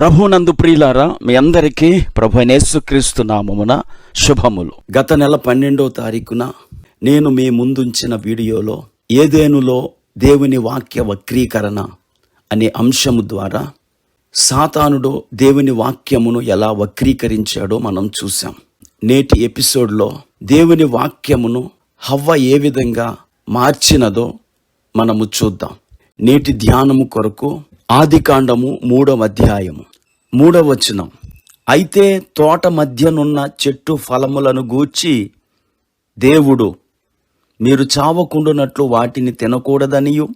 ప్రభునందు ప్రియులారా మీ అందరికీ ప్రభు నేసుక్రీస్తు నామమున శుభములు. గత నెల పన్నెండో తారీఖున నేను మీ ముందుంచిన వీడియోలో ఏదేనులో దేవుని వాక్య వక్రీకరణ అనే అంశము ద్వారా సాతానుడు దేవుని వాక్యమును ఎలా వక్రీకరించాడో మనం చూసాం నేటి ఎపిసోడ్లో దేవుని వాక్యమును హవ్వ ఏ విధంగా మార్చినదో మనము చూద్దాం. నేటి ధ్యానము కొరకు ఆదికాండము మూడవ అధ్యాయము. మూడవ వచనం. అయితే తోట మధ్యనున్న చెట్టు ఫలములను గూర్చి దేవుడు మీరు చావకుండునట్లు వాటిని తినకూడదనియు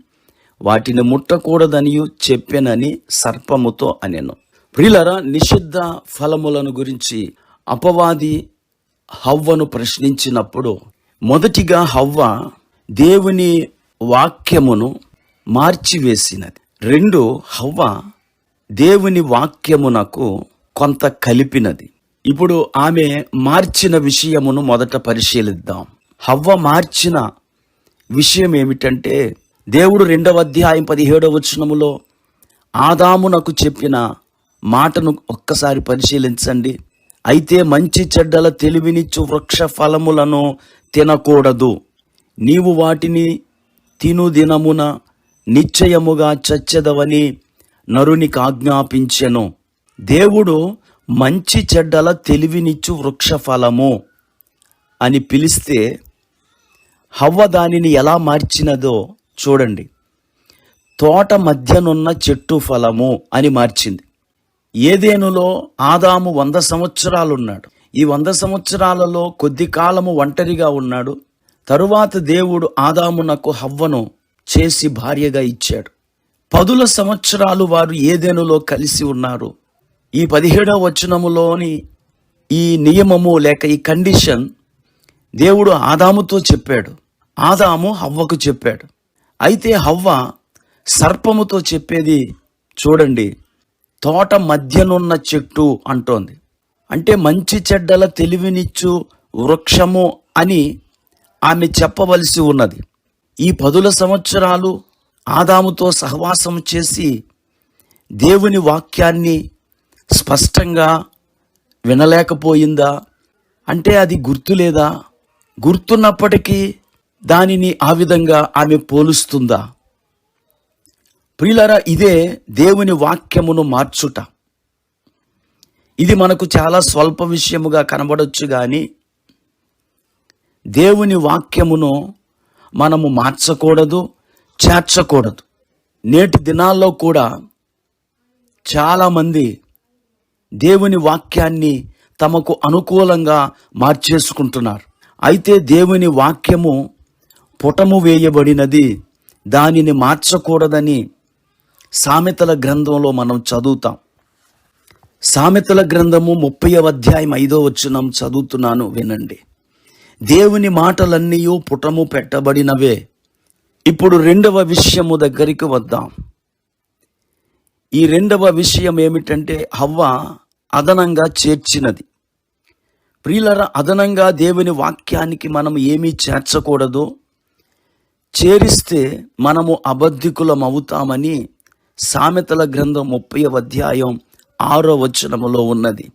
వాటిని ముట్టకూడదనియు చెప్పెనని సర్పముతో అనెను. ప్రియులరా నిషిద్ధ ఫలములను గురించి అపవాది హవ్వను ప్రశ్నించినప్పుడు మొదటిగా హవ్వ దేవుని వాక్యమును మార్చివేసినది. రెండు హవ్వ దేవుని వాక్యమునకు కొంత కలిపినది. ఇప్పుడు ఆమె మార్చిన విషయమును మొదట పరిశీలిద్దాం. హవ్వ మార్చిన విషయం ఏమిటంటే దేవుడు రెండవ అధ్యాయం పదిహేడవ వచనములో ఆదామునకు చెప్పిన మాటను ఒక్కసారి పరిశీలించండి. అయితే మంచి చెడ్డల తెలివినిచ్చు వృక్ష ఫలములను తినకూడదు. నీవు వాటిని తిను దినమున నిశ్చయముగా చచ్చెదవని నరునికి ఆజ్ఞాపించెను దేవుడు మంచి చెడ్డల తెలివినిచ్చు వృక్ష ఫలము అని పిలిస్తే హవ్వ దానిని ఎలా మార్చినదో చూడండి. తోట మధ్యనున్న చెట్టు ఫలము అని మార్చింది. ఏదేనులో ఆదాము వంద సంవత్సరాలున్నాడు. ఈ వంద సంవత్సరాలలో కొద్ది కాలము ఒంటరిగా ఉన్నాడు. తరువాత దేవుడు ఆదామునకు హవ్వను చేసి భార్యగా ఇచ్చాడు. పదుల సంవత్సరాలు వారు ఏదేనులో కలిసి ఉన్నారు? ఈ పదిహేడవ వచనములోని ఈ నియమము లేక ఈ కండిషన్ దేవుడు ఆదాముతో చెప్పాడు. ఆదాము హవ్వకు చెప్పాడు. అయితే హవ్వ సర్పముతో చెప్పేది చూడండి తోట మధ్యనున్న చెట్టు అంటోంది. అంటే మంచి చెడ్డల తెలివినిచ్చు వృక్షము అని ఆమె చెప్పవలసి ఉన్నది. ఈ పదుల సంవత్సరాలు ఆదాముతో సహవాసం చేసి దేవుని వాక్యాన్ని స్పష్టంగా వినలేకపోయిందా? అంటే అది గుర్తులేదా గుర్తున్నప్పటికీ దానిని ఆ విధంగా ఆమె పోలుస్తుందా? ప్రియులరా ఇదే దేవుని వాక్యమును మార్చుట. ఇది మనకు చాలా స్వల్ప విషయముగా కనబడొచ్చు కానీ దేవుని వాక్యమును మనము మార్చకూడదు చేర్చకూడదు. నేటి దినాల్లో కూడా చాలామంది దేవుని వాక్యాన్ని తమకు అనుకూలంగా మార్చేసుకుంటున్నారు. అయితే దేవుని వాక్యము పుటము వేయబడినది దానిని మార్చకూడదని సామెతల గ్రంథంలో మనం చదువుతాం. సామెతల గ్రంథము ముప్పై అధ్యాయం ఐదో వచ్చినం చదువుతున్నాను వినండి. దేవుని మాటలన్నీ పుటము పెట్టబడినవే. ఇప్పుడు రెండవ విషయము దగ్గరికి వద్దాం. ఈ రెండవ విషయం ఏమిటంటే హవ్వ అదనంగా చేర్చినది. ప్రియులర అదనంగా దేవుని వాక్యానికి మనం ఏమీ చేర్చకూడదు. చేరిస్తే మనము అబద్ధికులం అవుతామని సామెతల గ్రంథం ముప్పై అధ్యాయం ఆరో వచనములో ఉన్నది.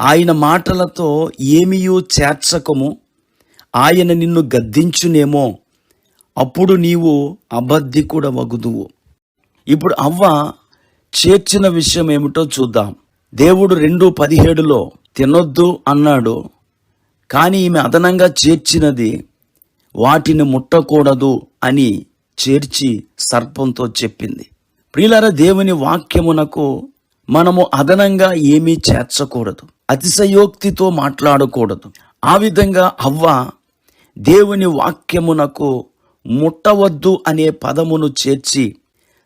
ఆయన మాటలతో ఏమీయూ చేర్చకము. ఆయన నిన్ను గద్దించునేమో. అప్పుడు నీవు అబద్ధికుడ వగుదువు ఇప్పుడు అవ్వ చేర్చిన విషయం ఏమిటో చూద్దాం. దేవుడు రెండు పదిహేడులో తినొద్దు అన్నాడు. కానీ ఈమె అదనంగా చేర్చినది వాటిని ముట్టకూడదు అని చేర్చి సర్పంతో చెప్పింది. ప్రియులార దేవుని వాక్యమునకు మనము అదనంగా ఏమీ చేర్చకూడదు. అతిశయోక్తితో మాట్లాడకూడదు. ఆ విధంగా అవ్వ దేవుని వాక్యమునకు ముట్టవద్దు అనే పదమును చేర్చి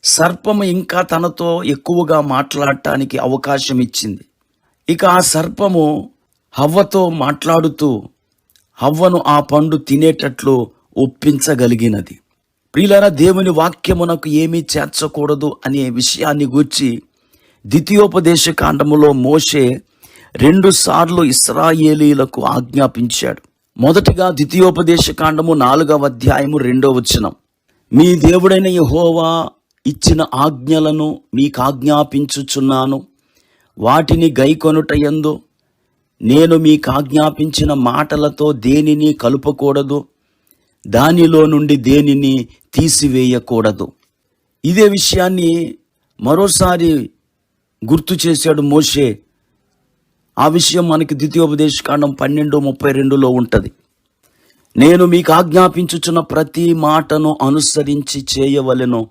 సర్పము ఇంకా తనతో ఎక్కువగా మాట్లాడటానికి అవకాశం ఇచ్చింది ఇక ఆ సర్పము హవ్వతో మాట్లాడుతూ హవ్వను ఆ పండు తినేటట్లు ఒప్పించగలిగినది. ప్రియులరా దేవుని వాక్యమునకు ఏమీ చేర్చకూడదు అనే విషయాన్ని గూర్చి ద్వితీయోపదేశ కాండములో మోషే రెండుసార్లు ఇస్రాయేలీలకు ఆజ్ఞాపించాడు. మొదటిగా ద్వితీయోపదేశ కాండము నాలుగవ అధ్యాయము రెండో వచనం. మీ దేవుడైన యహోవా ఇచ్చిన ఆజ్ఞలను మీకు ఆజ్ఞాపించుచున్నాను వాటిని గైకొనుటయందు నేను మీకు ఆజ్ఞాపించిన మాటలతో దేనిని కలుపకూడదు. దానిలో నుండి దేనిని తీసివేయకూడదు. ఇదే విషయాన్ని మరోసారి గుర్తు చేశాడు మోషే. ఆ విషయం మనకి ద్వితీయోపదేశకాండం పన్నెండు ముప్పై రెండులో ఉంటుంది. నేను మీకు ఆజ్ఞాపించుచున్న ప్రతి మాటను అనుసరించి చేయవలెను.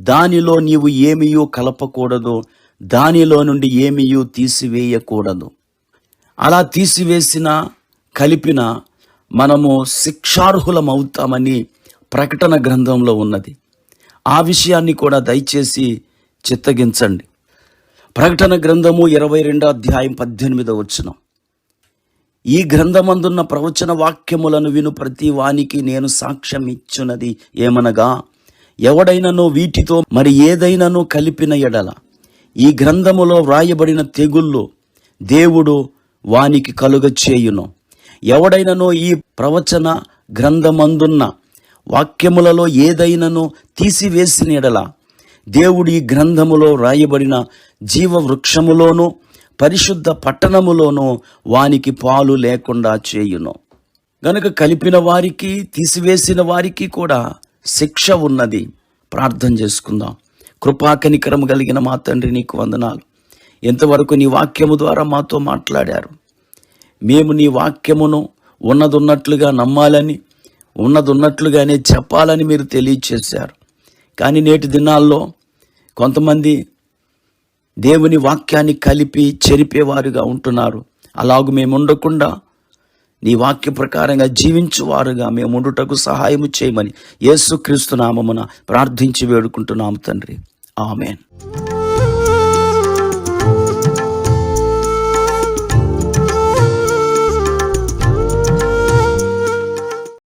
దానిలో నీవు ఏమియూ కలపకూడదు. దానిలో నుండి ఏమియూ తీసివేయకూడదు. అలా తీసివేసిన కలిపిన మనము శిక్షార్హులం అవుతామని ప్రకటన గ్రంథంలో ఉన్నది. ఆ విషయాన్ని కూడా దయచేసి చిత్తగించండి. ప్రకటన గ్రంథము ఇరవై రెండో అధ్యాయం పద్దెనిమిదో వచ్చిన ఈ గ్రంథమందున్న ప్రవచన వాక్యములను విను ప్రతి వానికి నేను సాక్ష్యం ఇచ్చున్నది ఏమనగా ఎవడైనను వీటితో మరి ఏదైనాను కలిపిన ఎడల ఈ గ్రంథములో వ్రాయబడిన తెగుళ్ళు దేవుడు వానికి కలుగ చేయును. ఎవడైనను ఈ ప్రవచన గ్రంథమందున్న వాక్యములలో ఏదైనను తీసివేసిన ఎడల దేవుడి గ్రంథములో రాయబడిన జీవ వృక్షములోనూ పరిశుద్ధ పట్టణములోనూ వానికి పాలు లేకుండా చేయును. గనుక కలిపిన వారికి తీసివేసిన వారికి కూడా శిక్ష ఉన్నది. ప్రార్థన చేసుకుందాం. కృపాకనికరము కలిగిన మా తండ్రి నీకు వందనాలు. ఎంతవరకు నీ వాక్యము ద్వారా మాతో మాట్లాడారు. మేము నీ వాక్యమును ఉన్నదున్నట్లుగా నమ్మాలని ఉన్నదున్నట్లుగానే చెప్పాలని మీరు తెలియచేశారు. కానీ నేటి దినాల్లో కొంతమంది దేవుని వాక్యాన్ని కలిపి చెరిపేవారుగా ఉంటున్నారు. అలాగూ మేము ఉండకుండా నీ వాక్య ప్రకారంగా జీవించువారుగా మేము ఉండుటకు సహాయము చేయమని యేసుక్రీస్తు నామమున ప్రార్థించి వేడుకుంటున్నాము తండ్రి. ఆమెన్.